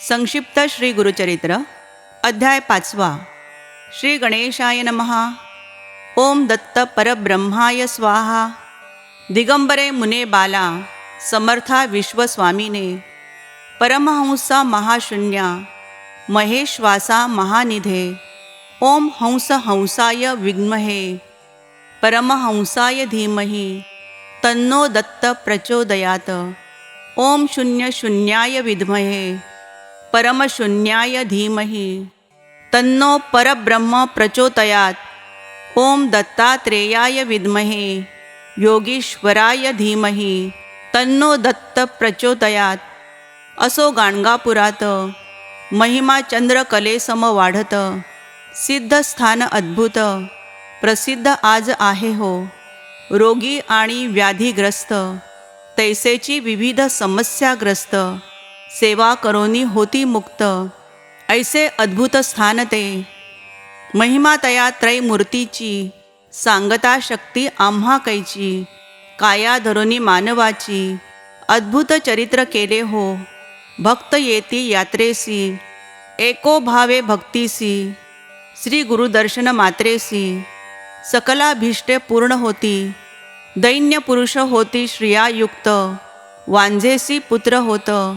संक्षिप्त श्री गुरुचरित्र अध्याय पाचवा. श्री गणेशाय नमहा ओम दत्त परब्रह्माय स्वाहा. दिगंबरे मुने बाला समर्था विश्वस्वामीने. परमहंसा महाशून्या महेश्वासा महानिधे. ओम हंस हंसाय विद्महे परमहंसाय धीमहि तन्नो दत्त प्रचोदयात. ओम शून्य शून्याय विद्महे. परमशून्याय धीमहि। तन्नो परब्रह्म प्रचोदयात। ओम दत्तात्रेयाय विद्महे। योगीश्वराय धीमहि। तन्नो दत्त प्रचोदयात। असो गाणगापुरात। महिमा चंद्रकलेसम वाढत। सिद्धस्थान अद्भुत। प्रसिद्ध आज आहे हो। रोगी आणि व्याधीग्रस्त। तैसेची विविध समस्याग्रस्त। सेवा करोनी होती मुक्त. ऐसे अद्भुत स्थान ते. महिमा तया त्रैमूर्तीची सांगता शक्ती आम्हा कैची काया धरोनी मानवाची अद्भुत चरित्र केले हो भक्त येती यात्रेसी एको भावे भक्तीसी श्री गुरुदर्शन मात्रेसी सकलाभीष्टे पूर्ण होती दैन्य पुरुष होती श्रियायुक्त वांझेसी पुत्र होतं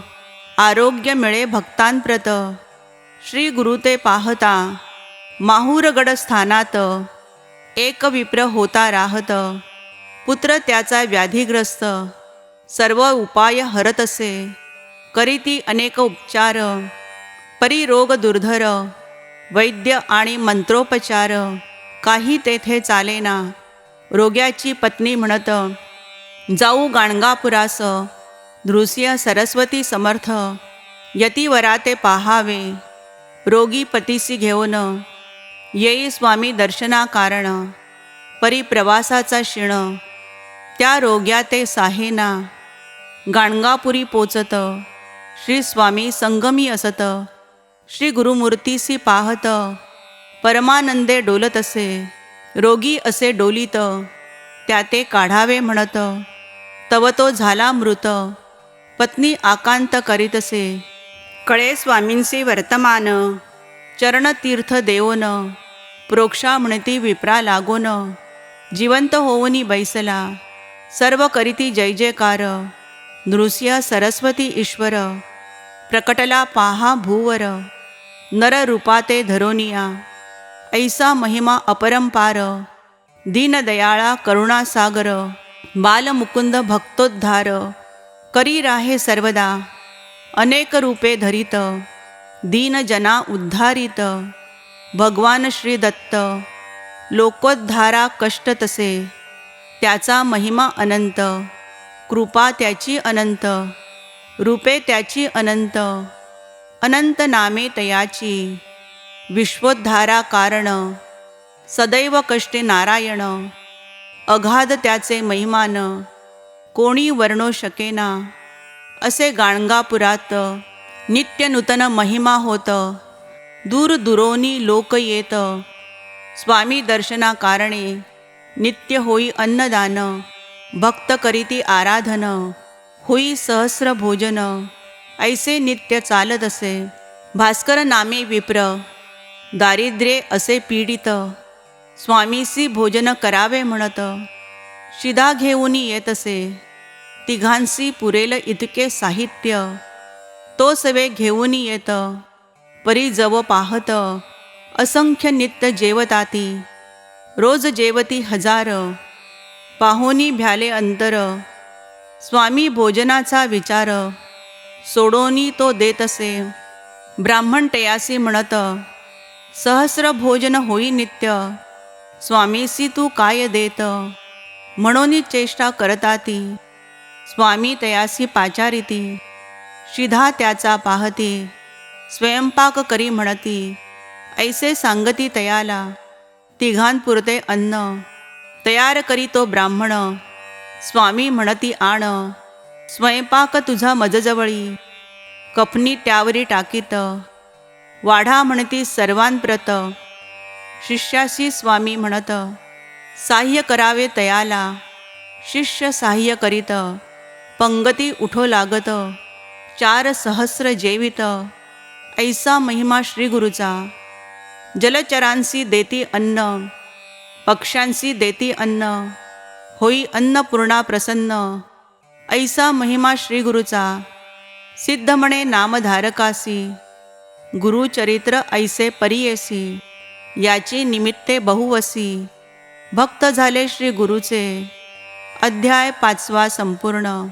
आरोग्य मिळे भक्तांप्रत. श्री गुरु ते पाहता माहूरगड स्थानात एक विप्र होता राहत. पुत्र त्याचा व्याधीग्रस्त सर्व उपाय हरत असे. करीती अनेक उपचार परिरोग दुर्धर वैद्य आणि मंत्रोपचार काही तेथे चालेना. रोग्याची पत्नी म्हणत जाऊ गाणगापुरास दृश्य सरस्वती समर्थ यतिवरा ते पाहावे रोगी पतीसी घेऊन येई स्वामी दर्शना कारण परिप्रवासाचा शिण त्या रोग्या ते साहेना गाणगापुरी पोचत श्री स्वामी संगमी असत श्री गुरुमूर्तीसी पाहत परमानंदे डोलत असे रोगी असे डोलीत त्या ते काढावे म्हणत तव तो झाला मृत. पत्नी आकांत करीतसे कळे स्वामींचे वर्तमान. चरणतीर्थ देवोन प्रोक्षा म्हणती विप्रा लागोन. जिवंत होऊनी बैसला. सर्व करीती जय जयकार. नृसिंह सरस्वती ईश्वर. प्रकटला पाहा भूवर. नर रूपाते धरोनिया. ऐसा महिमा अपरंपार. दीनदयाळा करुणासागर. बालमुकुंद भक्तोद्धार. करी राहे सर्वदा. अनेक रूपे धरित. दीनजना उद्धारित. भगवान श्री दत्त. लोकोद्धारा कष्ट तसे. त्याचा महिमा अनंत. कृपा त्याची अनंत. रूपे त्याची अनंत. अनंत नामे तयाची. विश्वोद्धारा कारण. सदैव कष्टे नारायण. अगाध त्याचे महिमान. कोणी वर्णो शकेना? असे गाणगापुरात नित्य नूतन महिमा होत. दूरदुरोनी लोक येत. स्वामी दर्शना कारणे नित्य होई अन्नदान. भक्त करीती आराधन होई सहस्र भोजन. ऐसे नित्य चालत असे. भास्कर नामे विप्र. दारिद्र्ये असे पीडित. स्वामीसी भोजन करावे म्हणत. शिधा घेऊन येत असे. तिघांसी पुरेल इतके साहित्य. तो सवे घेऊन येत परी जव पाहत असंख्य नित्य जेवताती. रोज जेवती हजार पाहोनी भ्याले अंतर. स्वामी भोजनाचा विचार सोडोनी तो देत असे ब्राह्मण टयासी म्हणत सहस्र भोजन होई नित्य. स्वामीसी तू काय देत? म्हणून चेष्टा करताती. स्वामी तयासी पाचारिती शिधा त्याचा पाहती स्वयंपाक करी म्हणती ऐसे सांगती तयाला तिघांपुरते अन्न तयार करी तो ब्राह्मण स्वामी म्हणती आण स्वयंपाक तुझा मजजवळी कफनी त्यावरी टाकीत वाढा म्हणती सर्वांप्रत शिष्याशी स्वामी म्हणत साह्य करावे तयाला शिष्य साह्य करीत पंगती उठो लागत चार सहस्र जेवित ऐसा महिमा श्री गुरुचा. जलचरांसी देती अन्न पक्ष्यांसी देती अन्न होई अन्नपूर्णा प्रसन्न ऐसा महिमा श्री गुरुचा. सिद्ध म्हणे नामधारकासी गुरुचरित्र ऐसे परियेसी याची निमित्ते बहुवसी. भक्त झाले श्री गुरुचे. अध्याय पाचवा संपूर्ण.